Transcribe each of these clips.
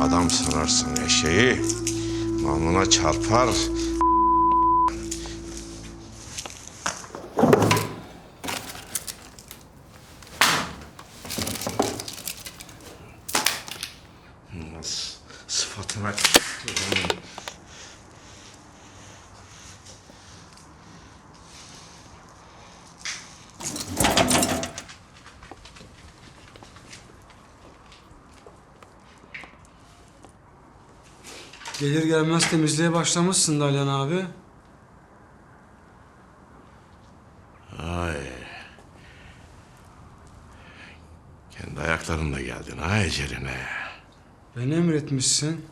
Adam sanarsın eşeği. Malına çarpar. Nasıl sıfatına... Gelir gelmez temizliğe başlamışsın Dalyan abi. Kendi ayaklarınla geldin ha eceline. Beni emretmişsin.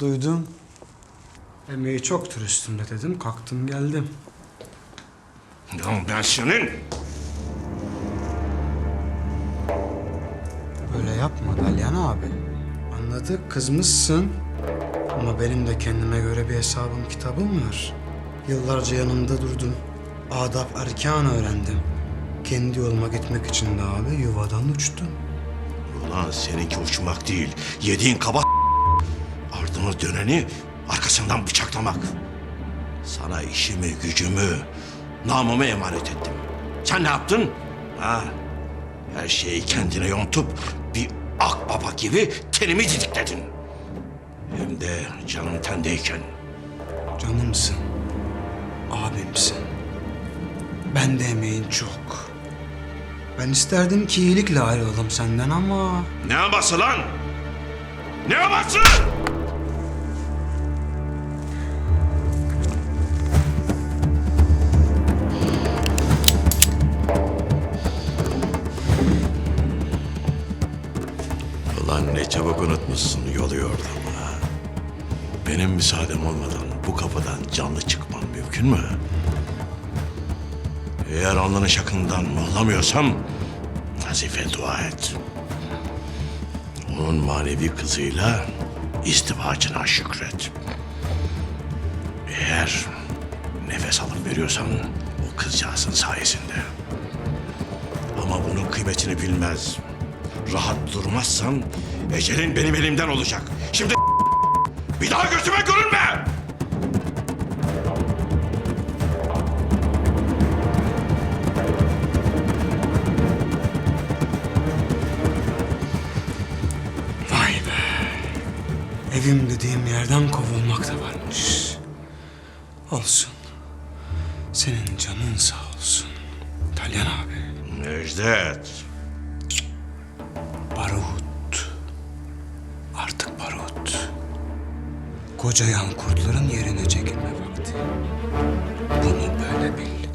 Duydum. Emeği çoktur üstümde dedim. Kalktım geldim. Ya ben senin... Böyle yapma Dalyan abi. Anladık kızmışsın. Ama benim de kendime göre bir hesabım kitabım var. Yıllarca yanında durdum. Adap erkan öğrendim. Kendi yoluma gitmek için de abi yuvadan uçtum. Ulan seninki uçmak değil. Yediğin kaba ardına döneni arkasından bıçaklamak. Sana işimi, gücümü, namımı emanet ettim. Sen ne yaptın? Ha? Her şeyi kendine yontup bir akbaba gibi tenimi didikledin. Hem de canım tendeyken. Canımsın. Abimsin. Ben de emeğin çok. Ben isterdim ki iyilikle ayrılalım senden ama... Ne aması lan? Ne aması? Ulan ne çabuk unutmuşsun yolu yordamı. Benim müsaadem olmadan bu kapıdan canlı çıkmam mümkün mü? Eğer alnının şakından mıhlamıyorsam nazife dua et. Onun manevi kızıyla izdivacına şükret. Eğer nefes alıp veriyorsan o kızcağızın sayesinde. Ama bunun kıymetini bilmez. Rahat durmazsan ecelin benim elimden olacak. Şimdi bir daha gözüme görünme! Vay be. Evim dediğim yerden kovulmak da varmış. Olsun. Senin canın sağ olsun. Talyan abi. Necdet. Koca yan kurtların yerine çekilme vakti. Bunu böyle bil.